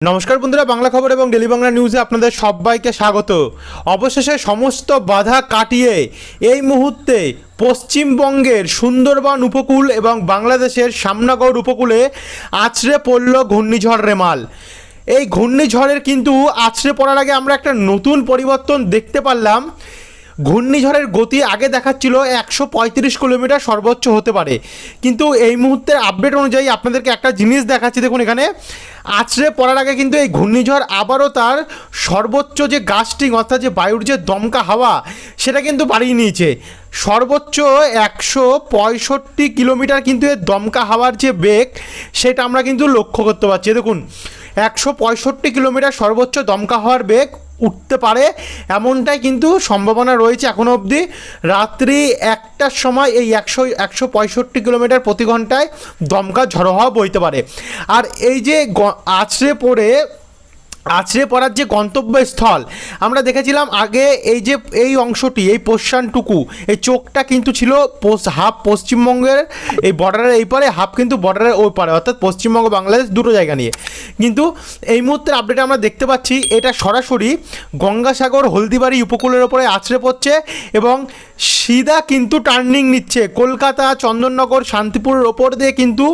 নমস্কার বন্ধুরা, বাংলা খবর এবং ডেলি বাংলা নিউজে আপনাদের সবাইকে স্বাগত। অবশেষে সমস্ত বাধা কাটিয়ে এই মুহূর্তে পশ্চিমবঙ্গের সুন্দরবন উপকূল এবং বাংলাদেশের সামনাগড় উপকূলে আছড়ে পড়ল ঘূর্ণিঝড় রেমাল। এই ঘূর্ণিঝড়ের কিন্তু আছড়ে পড়ার আগে আমরা একটা নতুন পরিবর্তন দেখতে পারলাম। ঘূর্ণিঝড়ের গতি আগে দেখাচ্ছিল একশো পঁয়ত্রিশ কিলোমিটার সর্বোচ্চ হতে পারে। কিন্তু এই মুহূর্তের আপডেট অনুযায়ী আপনাদেরকে একটা জিনিস দেখাচ্ছি। দেখুন এখানে আছড়ে পড়ার আগে কিন্তু এই ঘূর্ণিঝড় আবারও তার সর্বোচ্চ যে গাস্টিং, অর্থাৎ যে বায়ুর যে দমকা হাওয়া, সেটা কিন্তু বাড়িয়ে নিয়েছে। সর্বোচ্চ একশো পঁয়ষট্টি কিলোমিটার কিন্তু এর দমকা হাওয়ার যে বেগ, সেটা আমরা কিন্তু লক্ষ্য করতে পারছি। দেখুন, একশো পঁয়ষট্টি কিলোমিটার সর্বোচ্চ দমকা হওয়ার বেগ উঠতে পারে, এমনটাই কিন্তু সম্ভাবনা রয়েছে এখনও অবধি। রাত্রি একটার সময় এই একশো একশো পঁয়ষট্টি কিলোমিটার প্রতি ঘন্টায় দমকা ঝড়ো হওয়া বইতে পারে। আর এই যে আছড়ে পড়ে আছড়ে পড়ার যে গন্তব্যস্থল, আমরা দেখেছিলাম আগে এই যে এই অংশটি, এই পোর্শনটুকু এই চোখটা কিন্তু ছিল হাফ পশ্চিমবঙ্গের এই বর্ডারের এই পারে হাফ কিন্তু বর্ডারের ওই পারে, অর্থাৎ পশ্চিমবঙ্গ, বাংলাদেশ দুটো জায়গা নিয়ে। কিন্তু এই মুহূর্তের আপডেটে আমরা দেখতে পাচ্ছি, এটা সরাসরি গঙ্গাসাগর, হলদিবাড়ি উপকূলের ওপরে আছড়ে পড়ছে এবং সিধা কিন্তু টার্নিং নিচ্ছে। কলকাতা, চন্দননগর, শান্তিপুরের ওপর দিয়ে কিন্তু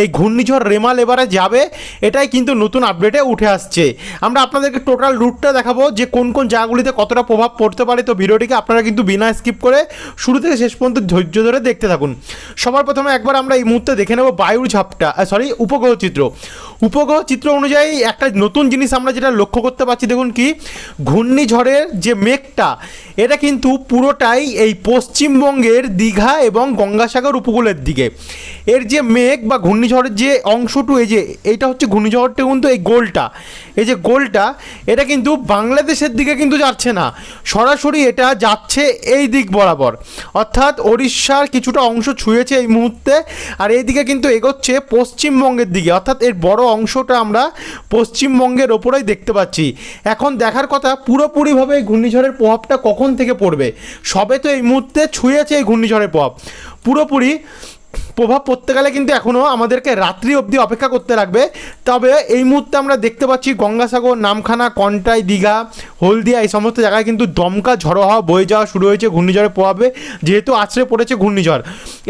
এই ঘূর্ণিঝড় রেমাল এবারে যাবে, এটাই কিন্তু নতুন আপডেটে উঠে আসছে। আমরা আপনাদেরকে টোটাল রুটটা দেখাবো যে কোন কোন জায়গাগুলিতে কতটা প্রভাব পড়তে পারে। তো ভিডিওটিকে আপনারা কিন্তু বিনা স্কিপ করে শুরু থেকে শেষ পর্যন্ত ধৈর্য ধরে দেখতে থাকুন। সবার প্রথমে একবার আমরা এই মুহূর্তে দেখে নেব বায়ুর ঝাপটা সরি উপগ্রহ চিত্র। উপগ্রহ চিত্র অনুযায়ী একটা নতুন জিনিস আমরা যেটা লক্ষ্য করতে পারছি, দেখুন কি, ঘূর্ণিঝড়ের যে মেঘটা, এটা কিন্তু পুরোটাই এই পশ্চিমবঙ্গের দীঘা এবং গঙ্গাসাগর উপকূলের দিকে। এর যে মেঘ বা ঘূর্ণিঝড়ের যে অংশটু, এই যে, এইটা হচ্ছে ঘূর্ণিঝড়টা কিন্তু এই গোলটা। এই যে গোলটা, এটা কিন্তু বাংলাদেশের দিকে কিন্তু যাচ্ছে না। সরাসরি এটা যাচ্ছে এই দিক বরাবর। অর্থাৎ ওড়িশার কিছুটা অংশ ছুঁয়েছে এই মুহূর্তে, আর এই দিকে কিন্তু এগোচ্ছে পশ্চিমবঙ্গের দিকে। অর্থাৎ এর বড় অংশটা আমরা পশ্চিমবঙ্গের ওপরেই দেখতে পাচ্ছি। এখন দেখার কথা, পুরোপুরিভাবে ঘূর্ণিঝড়ের প্রভাবটা কখন থেকে পড়বে? সবে তো এই মুহূর্তে ছুঁয়েছে এই ঘূর্ণিঝড়ের প্রভাব। পুরোপুরি প্রভাব পড়তে গেলে কিন্তু এখনও আমাদেরকে রাত্রি অবধি অপেক্ষা করতে লাগবে। তবে এই মুহূর্তে আমরা দেখতে পাচ্ছি গঙ্গাসাগর, নামখানা, কন্টাই, দীঘা, হলদিয়া এই সমস্ত জায়গায় কিন্তু দমকা ঝড়ো হওয়া, বয়ে যাওয়া শুরু হয়েছে ঘূর্ণিঝড়ের প্রভাবে, যেহেতু আছড়ে পড়েছে ঘূর্ণিঝড়।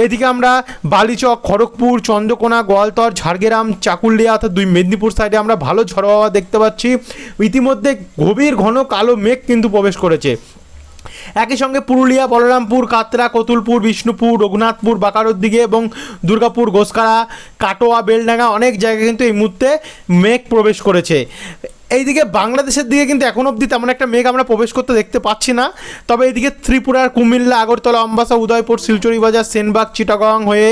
এদিকে আমরা বালিচক, খড়গপুর, চন্দ্রকোনা, গোয়ালতর, ঝাড়গ্রাম, চাকুলিয়া অর্থাৎ দুই মেদিনীপুর সাইডে আমরা ভালো ঝড়ো হওয়া দেখতে পাচ্ছি। ইতিমধ্যে গভীর ঘন কালো মেঘ কিন্তু প্রবেশ করেছে। একই সঙ্গে পুরুলিয়া, বলরামপুর কাতরা কতুলপুর, বিষ্ণুপুর, রঘুনাথপুর বাঁকারোর দিকে এবং দুর্গাপুর গোসকারা কাটোয়া, বেলডাঙ্গা অনেক জায়গায় কিন্তু এই মুহূর্তে মেঘ প্রবেশ করেছে। এইদিকে বাংলাদেশের দিকে কিন্তু এখন অবধি তেমন একটা মেঘ আমরা প্রবেশ করতে দেখতে পাচ্ছি না। তবে এইদিকে ত্রিপুরার কুমিল্লা, আগরতলা, অম্বাসা, উদয়পুর, শিলচরি বাজার, সেনবাগ, চিটাগং হয়ে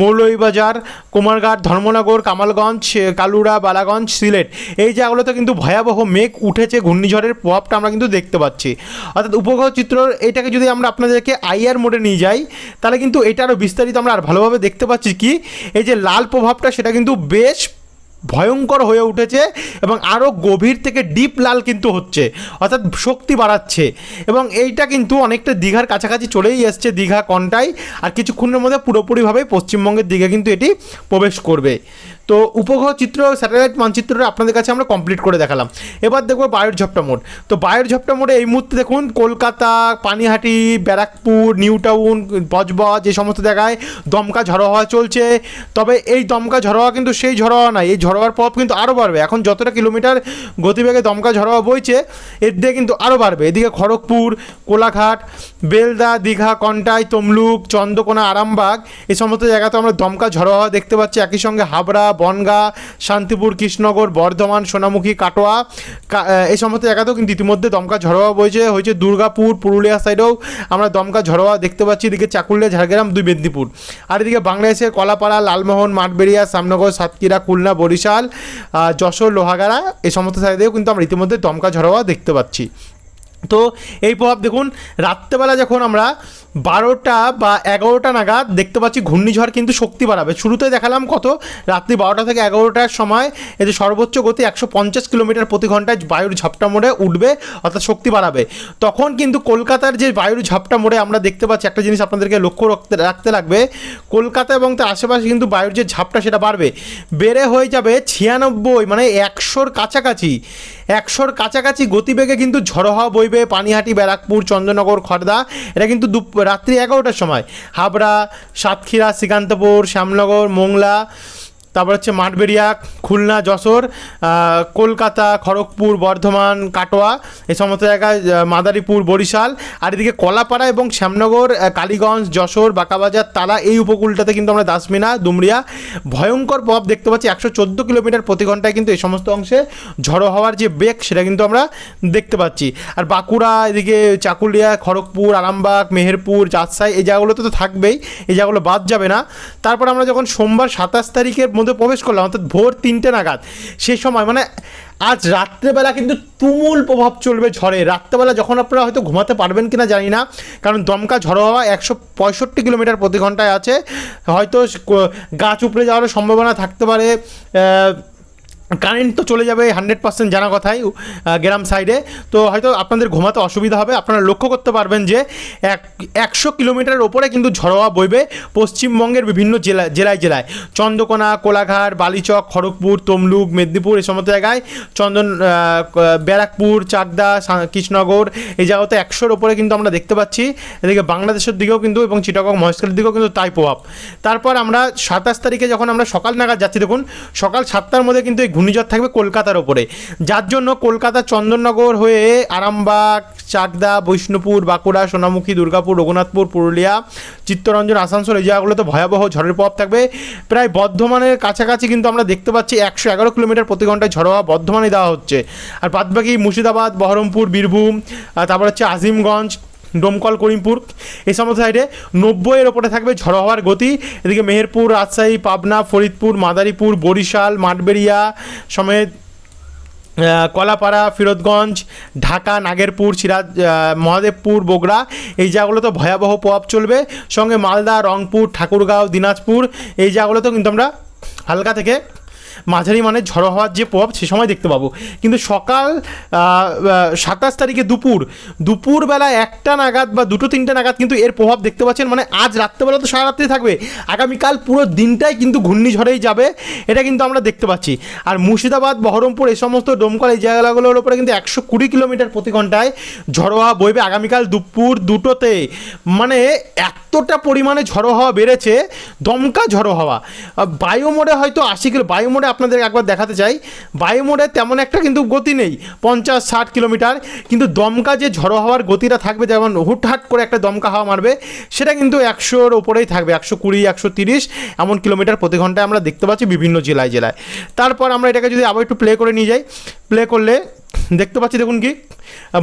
মৌলভীবাজার কুমারঘাট, ধর্মনগর, কামালগঞ্জ কালুরা, বালাগঞ্জ, সিলেট এই জায়গাগুলোতে কিন্তু ভয়াবহ মেঘ উঠেছে, ঘূর্ণিঝড়ের প্রভাবটা আমরা কিন্তু দেখতে পাচ্ছি। অর্থাৎ উপগ্রহ চিত্র এটাকে যদি আমরা আপনাদেরকে আইআর মোডে নিয়ে যাই, তাহলে কিন্তু এটা আরও বিস্তারিত আমরা আর ভালোভাবে দেখতে পাচ্ছি কি? এই যে লাল প্রভাবটা সেটা কিন্তু বেশ ভয়ঙ্কর হয়ে উঠেছে এবং আরও গভীর থেকে ডিপ লাল কিন্তু হচ্ছে, অর্থাৎ শক্তি বাড়াচ্ছে। এবং এইটা কিন্তু অনেকটা দীঘার কাছাকাছি চলেই এসছে দীঘা কন্টাই, আর কিছুক্ষণের মধ্যে পুরোপুরিভাবে পশ্চিমবঙ্গের দিকে কিন্তু এটি প্রবেশ করবে। তো উপগ্রহ চিত্র, স্যাটেলাইট মানচিত্রটা আপনাদের কাছে আমরা কমপ্লিট করে দেখালাম। এবার দেখব বায়ুর ঝপটা মোড়। তো বায়ুর ঝপটা মোড়ে এই মুহূর্তে দেখুন, কলকাতা, পানিহাটি, ব্যারাকপুর নিউ টাউন বজবজ এই সমস্ত জায়গায় দমকা ঝড়ো হওয়া চলছে। তবে এই দমকা ঝড়ো হওয়া কিন্তু সেই ঝড়ো হওয়া নয়, এই ঝড়ো হওয়ার প্রভাব কিন্তু আরও বাড়বে। এখন যতটা কিলোমিটার গতিবেগে দমকা ঝড়ো হওয়া বইছে, এর দিয়ে কিন্তু আরও বাড়বে। এদিকে খড়গপুর, কোলাঘাট, বেলদা, দীঘা, কন্টাই, তমলুক, চন্দ্রকোনা, আরামবাগ এই সমস্ত জায়গাতে আমরা দমকা ঝড়ো হওয়া দেখতে পাচ্ছি। একই সঙ্গে হাবড়া বনগা, শান্তিপুর, কৃষ্ণনগর, বর্ধমান, সোনামুখী, কাটোয়া। এই সমস্ত জায়গাতেও কিন্তু ইতিমধ্যে দমকা ঝড়ো হওয়া বইছে। হয়েছে দুর্গাপুর, পুরুলিয়া সাইডেও আমরা দমকা ঝড়ো হওয়া দেখতে পাচ্ছি। এদিকে চাকুলিয়া, ঝাড়গ্রাম, দুই মেদিনীপুর। আর এদিকে বাংলাদেশের কলাপাড়া, লালমোহন, মাঠবেড়িয়া সামনগর সাতক্ষীরা, খুলনা, বরিশাল যশোর, লোহাগাড়া, এই সমস্ত সাইডেও কিন্তু আমরা ইতিমধ্যে দমকা ঝড়ো হওয়া দেখতে পাচ্ছি। তো এই প্রভাব দেখুন, রাত্রেবেলা যখন আমরা বারোটা বা এগারোটা নাগাদ দেখতে পাচ্ছি ঘূর্ণিঝড় কিন্তু শক্তি বাড়াবে। শুরুতে দেখালাম কত? রাত্রি বারোটা থেকে এগারোটার সময় এতে সর্বোচ্চ গতি একশো পঞ্চাশ কিলোমিটার প্রতি ঘন্টায় বায়ুর ঝাপটা মোড়ে উঠবে, অর্থাৎ শক্তি বাড়াবে। তখন কিন্তু কলকাতার যে বায়ুর ঝাপটা মোড়ে আমরা দেখতে পাচ্ছি, একটা জিনিস আপনাদেরকে লক্ষ্য রাখতে রাখতে লাগবে, কলকাতা এবং তার আশেপাশে কিন্তু বায়ুর যে ঝাপটা সেটা বাড়বে। বেড়ে হয়ে যাবে ছিয়ানব্বই মানে একশোর কাছাকাছি। একশোর কাছাকাছি গতিবেগে কিন্তু ঝড়ো হাওয়া বইবে, পানিহাটি, ব্যারাকপুর, চন্দ্রনগর খড়দা এটা কিন্তু দুপ রাত্রি এগারোটার সময়। হাবড়া সাতক্ষীরা শ্রীকান্তপুর শ্যামনগর মোংলা তারপর হচ্ছে মাঠবেড়িয়া, খুলনা, যশোর কলকাতা, খড়গপুর, বর্ধমান, কাটোয়া, এই সমস্ত জায়গায় মাদারীপুর, বরিশাল, আর এদিকে কলাপাড়া এবং শ্যামনগর কালীগঞ্জ, যশোর, বাঁকাবাজার তালা এই উপকূলটাতে কিন্তু আমরা দাসমিনা ডুমরিয়া ভয়ঙ্কর প্রভাব দেখতে পাচ্ছি। একশো চোদ্দ কিলোমিটার প্রতি ঘন্টায় কিন্তু এই সমস্ত অংশে ঝড়ো হওয়ার যে বেগ, সেটা কিন্তু আমরা দেখতে পাচ্ছি। আর বাঁকুড়া, এদিকে চাকুলিয়া, খড়গপুর, আরামবাগ, মেহেরপুর, রাজশাহী, এই জায়গাগুলোতে তো থাকবেই, এই জায়গাগুলো বাদ যাবে না। তারপর আমরা যখন সোমবার সাতাশ তারিখের মধ্যে প্রবেশ করলাম, অর্থাৎ ভোর তিনটে নাগাদ। সে সময় মানে আজ রাত্রেবেলা কিন্তু তুমুল প্রভাব চলবে ঝড়ে। রাত্রেবেলা যখন আপনারা হয়তো ঘুমাতে পারবেন কিনা জানি না, কারণ দমকা ঝড় হওয়া একশো পঁয়ষট্টি কিলোমিটার প্রতি ঘন্টায় আছে। হয়তো গাছ উপড়ে যাওয়ার সম্ভাবনা থাকতে পারে। কারেন্ট তো চলে যাবে হান্ড্রেড পার্সেন্ট জানা কথাই গ্রাম সাইডে তো হয়তো আপনাদের ঘুমাতে অসুবিধা হবে। আপনারা লক্ষ্য করতে পারবেন যে এক, একশো কিলোমিটারের ওপরে কিন্তু ঝড়োয়া বইবে পশ্চিমবঙ্গের বিভিন্ন জেলা, জেলায় জেলায়। চন্দ্রকোনা, কোলাঘাট, বালিচক, খড়গপুর, তমলুক, মেদিনীপুর এই সমস্ত জায়গায়। চন্দন ব্যারাকপুর, চাকদা কৃষ্ণনগর, এই জায়গাতে একশোর ওপরে কিন্তু আমরা দেখতে পাচ্ছি। এদিকে বাংলাদেশের দিকেও কিন্তু এবং চিটাগং, মহেশখালীর দিকেও কিন্তু তাই প্রভাব। তারপর আমরা সাতাশ তারিখে যখন আমরা সকাল নাগাদ যাচ্ছি, দেখুন, সকাল সাতটার মধ্যে কিন্তু এই ঘূর্ণিঝড় থাকবে কলকাতার ওপরে। যার জন্য কলকাতা চন্দননগর হয়ে আরামবাগ, চাকদা বৈষ্ণুপুর বাঁকুড়া, সোনামুখী, দুর্গাপুর, রঘুনাথপুর, পুরুলিয়া, চিত্তরঞ্জন, আসানসোল এই জায়গাগুলোতে ভয়াবহ ঝড়ের প্রভাব থাকবে। প্রায় বর্ধমানের কাছাকাছি কিন্তু আমরা দেখতে পাচ্ছি একশো এগারো কিলোমিটার প্রতি ঘন্টায় ঝড় হওয়া বর্ধমানে দেওয়া হচ্ছে। আর বাদবাকি মুর্শিদাবাদ, বহরমপুর, বীরভূম তারপর হচ্ছে আজিমগঞ্জ ডোমকল, করিমপুর, এই সমস্ত সাইডে নব্বইয়ের ওপরে থাকবে ঝড়ো হওয়ার গতি। এদিকে মেহেরপুর, রাজশাহী, পাবনা, ফরিদপুর, মাদারীপুর, বরিশাল, মাঠবেড়িয়া সমেত কলাপাড়া, ফিরোজগঞ্জ, ঢাকা, নাগেরপুর, সিরাজ মহাদেবপুর, বগুড়া, এই জায়গাগুলোতে ভয়াবহ প্রভাব চলবে। সঙ্গে মালদা, রংপুর, ঠাকুরগাঁও, দিনাজপুর, এই জায়গাগুলোতেও কিন্তু আমরা হালকা থেকে মাঝারি মানে ঝড়ো হওয়ার যে প্রভাব সে সময় দেখতে পাবো। কিন্তু সকাল সাতাশ তারিখে দুপুর দুপুরবেলা একটা নাগাদ বা দুটো তিনটে নাগাদ কিন্তু এর প্রভাব দেখতে পাচ্ছেন। মানে আজ রাত্রেবেলা তো সারা রাত্রি থাকবে। আগামীকাল পুরো দিনটাই কিন্তু ঘূর্ণিঝড়েই যাবে এটা কিন্তু আমরা দেখতে পাচ্ছি। আর মুর্শিদাবাদ বহরমপুর এই সমস্ত ডোমকল এই জায়গাগুলোর উপরে কিন্তু একশো কুড়ি কিলোমিটার প্রতি ঘন্টায় ঝড়ো হাওয়া বইবে আগামীকাল দুপুর দুটোতে। মানে এতটা পরিমাণে ঝড়ো হাওয়া বেড়েছে দমকা ঝড়ো হাওয়া। আহ, বায়ু মোড়ে হয়তো আশি কিলো বায়ু মোড়ে আপনাদের একবার দেখাতে চাই। বায়ুমোড়ে তেমন একটা কিন্তু গতি নেই, পঞ্চাশ, ষাট কিলোমিটার। কিন্তু দমকা যে ঝড়ো হওয়ার গতিটা থাকবে, যেমন হুটহাট করে একটা দমকা হাওয়া মারবে, সেটা কিন্তু একশোর ওপরেই থাকবে, একশো কুড়ি, একশো তিরিশ, এমন কিলোমিটার প্রতি ঘন্টায় আমরা দেখতে পাচ্ছি বিভিন্ন জেলায় জেলায়। তারপর আমরা এটাকে যদি আবার একটু প্লে করে নিয়ে যাই। প্লে করলে দেখতে পাচ্ছি দেখুন কি?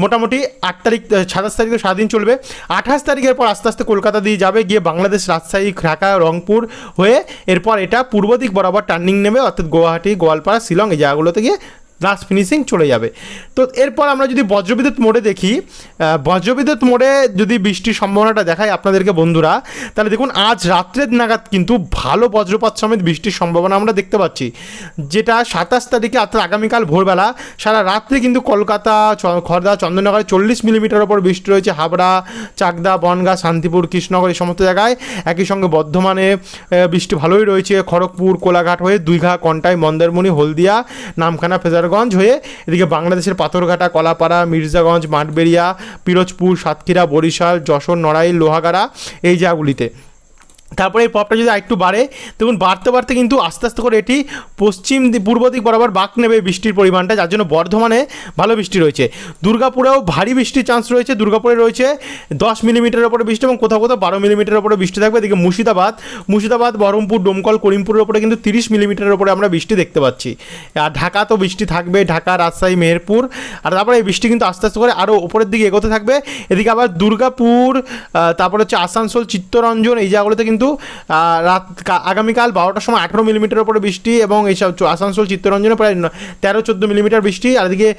মোটামুটি আট তারিখ সাতাশ তারিখে সারাদিন চলবে। আঠাশ তারিখের পর আস্তে আস্তে কলকাতা দিয়ে যাবে, গিয়ে বাংলাদেশ, রাজশাহী, ঢাকা, রংপুর হয়ে এরপর এটা পূর্ব দিক বরাবর টার্নিং নেবে, অর্থাৎ গুয়াহাটি, গোয়ালপাড়া, শিলং, এই জায়গাগুলোতে গিয়ে লাস্ট ফিনিশিং চলে যাবে। তো এরপর আমরা যদি বজ্রবিদ্যুৎ মোড়ে দেখি বজ্রবিদ্যুৎ মোড়ে যদি বৃষ্টির সম্ভাবনাটা দেখায় আপনাদেরকে বন্ধুরা, তাহলে দেখুন আজ রাত্রের নাগাদ কিন্তু ভালো বজ্রপাত সমেত বৃষ্টির সম্ভাবনা আমরা দেখতে পাচ্ছি। যেটা সাতাশ তারিখে অর্থাৎ আগামীকাল ভোরবেলা সারা রাত্রে কিন্তু কলকাতা খড়দা চন্দননগরে চল্লিশ মিলিমিটার ওপর বৃষ্টি রয়েছে, হাবড়া, চাকদা, বনগা, শান্তিপুর, কৃষ্ণনগর এই সমস্ত জায়গায়। একই সঙ্গে বর্ধমানে বৃষ্টি ভালোই রয়েছে, খড়গপুর, কোলাঘাট হয়ে দুইঘা, কন্টাই, মন্দারমণি, হলদিয়া, নামখানা, ফেজারগঞ্জ হয়ে এদিকে বাংলাদেশের পাথরঘাটা, কলাপাড়া, মির্জাগঞ্জ, মাঠবেড়িয়া, পিরোজপুর, সাতক্ষীরা, বরিশাল, যশোর, নড়াইল, লোহাগাড়া এই জায়গাগুলিতে। তারপরে এই পপটা যদি আরেকটু বাড়ে, দেখুন বাড়তে বাড়তে কিন্তু আস্তে আস্তে করে এটি পশ্চিম পূর্ব দিক বরাবর বাঁক নেবে বৃষ্টির পরিমাণটা, যার জন্য বর্ধমানে ভালো বৃষ্টি রয়েছে। দুর্গাপুরেও ভারী বৃষ্টির চান্স রয়েছে, দুর্গাপুরে রয়েছে দশ মিলিমিটারের ওপরে বৃষ্টি এবং কোথাও কোথাও বারো মিলিমিটারের ওপরে বৃষ্টি থাকবে। এদিকে মুর্শিদাবাদ মুর্শিদাবাদ, বহরমপুর, ডোমকল, করিমপুরের ওপরে কিন্তু তিরিশ মিলিমিটারের ওপরে আমরা বৃষ্টি দেখতে পাচ্ছি। আর ঢাকা তো বৃষ্টি থাকবে, ঢাকা, রাজশাহী, মেহেরপুর, আর তারপরে এই বৃষ্টি কিন্তু আস্তে আস্তে করে আরও ওপরের দিকে এগোতে থাকবে। এদিকে আবার দুর্গাপুর তারপরে হচ্ছে আসানসোল, চিত্তরঞ্জন এই জায়গাগুলোতে কিন্তু কিন্তু রাত আগামীকাল বারোটার সময় আঠেরো মিলিমিটার উপরে বৃষ্টি এবং এইসব আসানসোল চিত্তরঞ্জনে প্রায় তেরো চোদ্দ মিলিমিটার বৃষ্টি আর এদিকে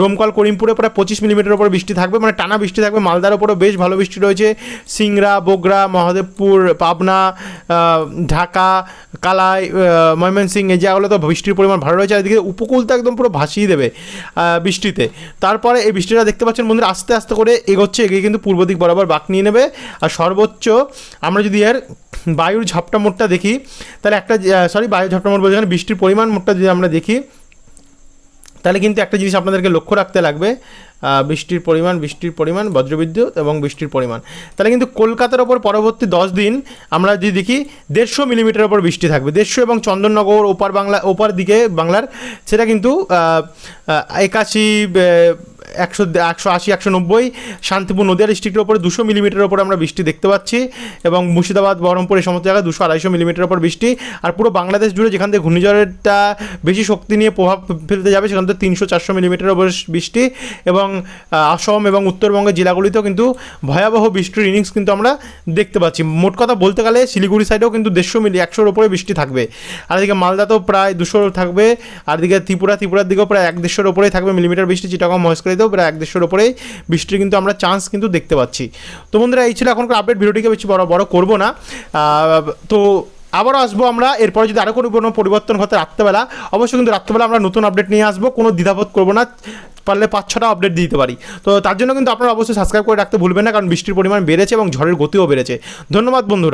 ডোমকল করিমপুরে প্রায় পঁচিশ মিলিমিটার উপরে বৃষ্টি থাকবে মানে টানা বৃষ্টি থাকবে। মালদার উপরেও বেশ ভালো বৃষ্টি রয়েছে। সিংড়া বগুড়া মহাদেবপুর পাবনা ঢাকা কালাই আহ, ময়মনসিংহ এই জায়গাগুলো তো বৃষ্টির পরিমাণ ভালো রয়েছে। আর এদিকে উপকূল তো একদম পুরো ভাসিয়ে দেবে বৃষ্টিতে। তারপরে এই বৃষ্টিটা দেখতে পাচ্ছেন বন্ধুরা আস্তে আস্তে করে এগোচ্ছে এগিয়ে কিন্তু পূর্ব দিক বরাবর বাঁক নিয়ে নেবে। আর সর্বোচ্চ আমরা যদি এর বায়ুর ঝাপটা মোটটা দেখি। তাহলে একটা সরি বায়ুর ঝাপটা মোট এখানে বৃষ্টির পরিমাণ মোটটা যদি আমরা দেখি, তাহলে কিন্তু একটা জিনিস আপনাদেরকে লক্ষ্য রাখতে লাগবে। বৃষ্টির পরিমাণ বৃষ্টির পরিমাণ, বজ্রবিদ্যুৎ এবং বৃষ্টির পরিমাণ। তাহলে কিন্তু কলকাতার ওপর পরবর্তী দশ দিন আমরা যদি দেখি, দেড়শো মিলিমিটার ওপর বৃষ্টি থাকবে। দেড়শো এবং চন্দননগর ওপার বাংলা, ওপার দিকে বাংলার, সেটা কিন্তু একাশি একশো একশো আশি, একশো নব্বই, শান্তিপুর নদিয়া ডিস্ট্রিক্টের ওপরে দুশো মিলিমিটারের ওপর আমরা বৃষ্টি দেখতে পাচ্ছি এবং মুর্শিদাবাদ, বহরমপুর এই সমস্ত জায়গায় দুশো আড়াইশো মিলিমিটার ওপর বৃষ্টি। আর পুরো বাংলাদেশ জুড়ে যেখান থেকে ঘূর্ণিঝড়েরটা বেশি শক্তি নিয়ে প্রভাব ফেলতে যাবে, সেখান থেকে তিনশো চারশো মিলিমিটার ওপর বৃষ্টি এবং আহ, অসম এবং উত্তরবঙ্গের জেলাগুলিতেও কিন্তু ভয়াবহ বৃষ্টির ইনিংস কিন্তু আমরা দেখতে পাচ্ছি। মোট কথা বলতে গেলে শিলিগুড়ি সাইডেও কিন্তু দেড়শো মিলি একশোর ওপরে বৃষ্টি থাকবে। আর এদিকে মালদাতেও প্রায় দুশো থাকবে। আর এদিকে ত্রিপুরা ত্রিপুরার দিকেও প্রায় এক দেড়শোর ওপরেই থাকবে মিলিমিটার বৃষ্টি। চিটাগং মহেশখালীতেও প্রায় এক দেড়শোর ওপরেই বৃষ্টির কিন্তু আমরা চান্স কিন্তু দেখতে পাচ্ছি। তো বন্ধুরা এই ছিল এখনকার আপডেট ভিডিওটিকে বেশি বড় বড় করব না। তো আবারও আসব আমরা, এরপরে যদি আরও কোনো কোনো পরিবর্তন ঘটে রাত্রেবেলা, অবশ্যই কিন্তু রাত্রেবেলা আমরা নতুন আপডেট নিয়ে আসব, কোনো দ্বিধাবোধ করব না, পারলে পাঁচ ছটা আপডেট দিতে পারি। তো তার জন্য কিন্তু আপনারা অবশ্যই সাবস্ক্রাইব করে রাখতে ভুলবেন না, কারণ বৃষ্টির পরিমাণ বেড়েছে এবং ঝড়ের গতিও বেড়েছে। ধন্যবাদ বন্ধুরা।